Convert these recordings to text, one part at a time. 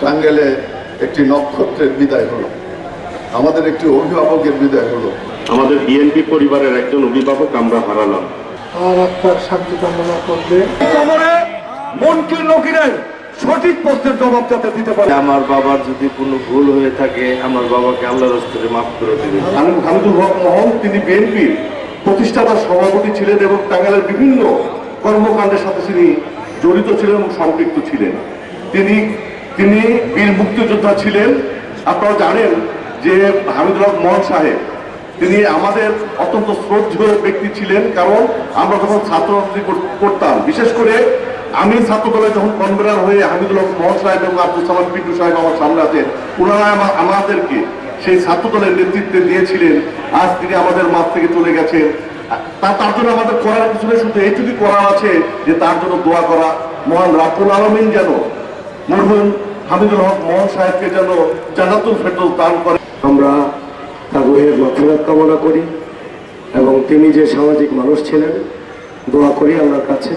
টাঙ্গেলে একটি নক্ষত্রের বিদায় হলো। আমাদের একটি অভিভাবকের বিদায় হলো। আমাদের বিএনপি পরিবারের একজন অভিভাবক আমরা হারালাম। আর আত্মার শান্তি কামনা করবে কবরে মনকির সঠিক প্রশ্নের জবাব যাতে দিতে পারে। আমার বাবার যদি কোনো ভুল হয়ে থাকে আমার বাবাকে আল্লাহর হস্তে মাফ করে দিবেন। হামিদ- হামিদুল হক মোহন তিনি বিএনপির প্রতিষ্ঠাতা সভাপতি ছিলেন এবং টাঙ্গাইলের বিভিন্ন কর্মকাণ্ডের সাথে তিনি জড়িত ছিলেন এবং সম্পৃক্ত ছিলেন। তিনি তিনি বীর মুক্তিযোদ্ধা ছিলেন। আপনারা জানেন যে হামিদুল হক মোহন সাহেব তিনি আমাদের অত্যন্ত শ্রদ্ধেয় ব্যক্তি ছিলেন কারণ আমরা যখন কর- করতাম। বিশেষ করে আমি ছাত্র দলে যখন কনভেনার হয়ে হামিদুল হক সাহেব এবং আব্দুল সালাম পিন্টু সাহেব আমার সামনে আছেন ওনারা আমা- আমাদেরকে সেই ছাত্র দলের নেতৃত্বে দিয়েছিলেন। আজ তিনি আমাদের মাঠ থেকে চলে গেছেন। তা তার জন্য আমাদের করার কিছু নেই, শুধু এইটুকু করার আছে যে তার জন্য দোয়া করা। মহান রাফুল আলমিন যেন মরহুম হামিদুল হক মোহন সাহেবকে যেন জানাতুল ফেরদৌস দান করে। আমরা তার রুহের মাফিরাত কামনা করি এবং তিনি যে সামাজিক মানুষ ছিলেন দোয়া করি আল্লাহর কাছে।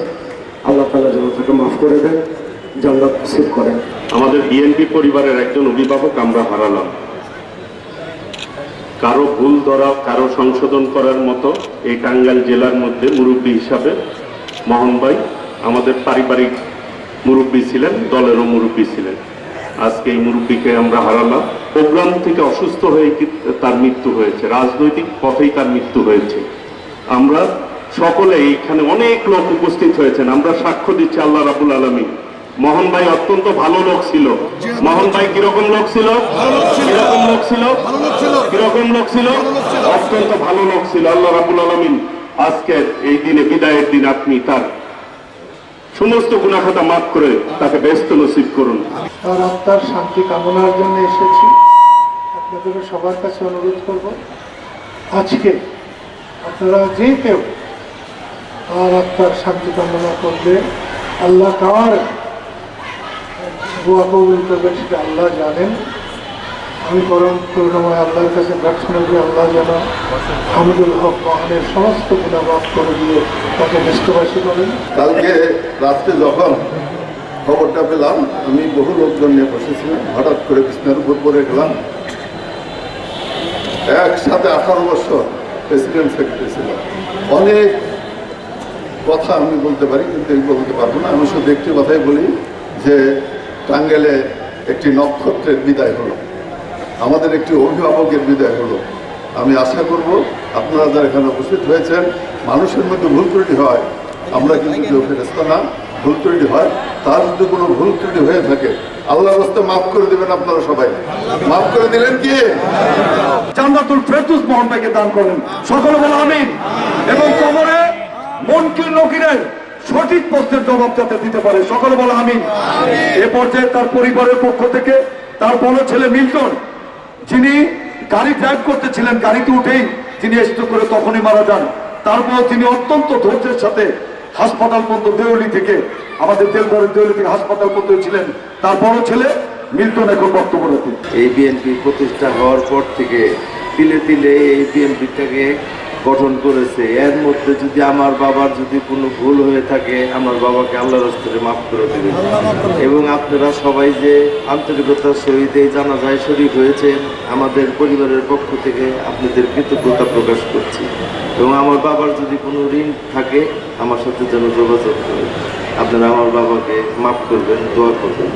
আল্লাহ তালা যেন তাকে মাফ করে দেন জান্নাত নসিব করেন। আমাদের বিএনপি পরিবারের একজন অভিভাবক আমরা হারালাম। কারও ভুল ধরা কারও সংশোধন করার মতো এই টাঙ্গাইল জেলার মধ্যে মুরব্বী হিসাবে মোহন ভাই আমাদের পারিবারিক মুরব্বী ছিলেন দলেরও মুরব্বী ছিলেন। আজকে এই মুরব্বীকে আমরা হারালাম। প্রোগ্রাম থেকে অসুস্থ হয়ে তার মৃত্যু হয়েছে, রাজনৈতিক পথেই তার মৃত্যু হয়েছে। আমরা সকলে এইখানে অনেক লোক উপস্থিত হয়েছেন, আমরা সাক্ষ্য দিচ্ছি আল্লাহ রাবুল আলমী মোহন ভাই অত্যন্ত ভালো লোক ছিল। মোহন ভাই কীরকম লোক ছিল? কীরকম লোক ছিল? কীরকম লোক ছিল? অত্যন্ত ভালো লোক ছিল আল্লাহ রাবুল আলমিন। আজকের এই দিনে বিদায়ের দিন আপনি তার সমস্ত গুণাখাতা মাফ করে তাকে ব্যস্ত নসিব করুন। আর আত্মার শান্তি কামনার জন্য এসেছি। আপনাদের সবার কাছে অনুরোধ করব, আজকে আপনারা যে কেউ আর আত্মার শান্তি কামনা করবে আল্লাহ কার দোয়া কবুল করবেন, সেটা আল্লাহ জানেন। আমি পরম করুণাময় আল্লাহর কাছে প্রার্থনা করি, আল্লাহ যেন হামিদুল হক মহানের সমস্ত গুণা মাফ করে দিয়ে তাকে ব্যস্তবাসী করেন। কালকে রাত্রে যখন খবরটা পেলাম, আমি বহু লোকজন নিয়ে বসেছিলাম, হঠাৎ করে বিছনার উপর পড়ে গেলাম। একসাথে আঠারো বছর প্রেসিডেন্ট সেক্রেটারি ছিল। অনেক কথা আমি বলতে পারি, কিন্তু এই বলতে পারব না। আমি শুধু একটি কথাই বলি যে টাঙ্গেলে একটি নক্ষত্রের বিদায় হলো। আমাদের একটি অভিভাবকের বিদায় হলো। আমি আশা করব আপনারা যারা এখানে উপস্থিত হয়েছেন, মানুষের মধ্যে ভুল ত্রুটি হয়, আমরা কিন্তু কেউ ফেরেস্তা না, ভুল ত্রুটি হয়, তার যদি কোনো ভুল ত্রুটি হয়ে থাকে, আল্লাহর রাস্তে মাফ করে দেবেন আপনারা সবাই। মাফ করে দিলেন কি? জান্নাতুল ফেরদৌস মোহন ভাইকে দান করেন। সকলে বলে আমিন। এবং কবরে মনকির নকিরের সঠিক প্রশ্নের জবাব যাতে দিতে পারে, সকলে বলে আমিন। এ পর্যায়ে তার পরিবারের পক্ষ থেকে তার বড় ছেলে মিল্টন যিনি গাড়ি ড্রাইভ করতেছিলেন, গাড়িতে উঠেই তিনি স্ট্রোক করে তখনই মারা যান। তারপর তিনি অত্যন্ত ধৈর্যের সাথে হাসপাতাল পর্যন্ত দেউলি থেকে, আমাদের দেলবরের দেউলি থেকে হাসপাতাল পর্যন্ত ছিলেন তার বড় ছেলে মিল্টন এখন বক্তব্য এই বিএনপি প্রতিষ্ঠা হওয়ার পর থেকে তিলে তিলে এই বিএনপিটাকে গঠন করেছে। এর মধ্যে যদি আমার বাবার যদি কোনো ভুল হয়ে থাকে আমার বাবাকে আল্লাহর হস্তে মাফ করে দেবেন। এবং আপনারা সবাই যে আন্তরিকতার সহিত এই জানাজায় শরীর হয়েছেন আমাদের পরিবারের পক্ষ থেকে আপনাদের কৃতজ্ঞতা প্রকাশ করছি। এবং আমার বাবার যদি কোনো ঋণ থাকে আমার সাথে যেন যোগাযোগ করে। আপনারা আমার বাবাকে মাফ করবেন দোয়া করবেন।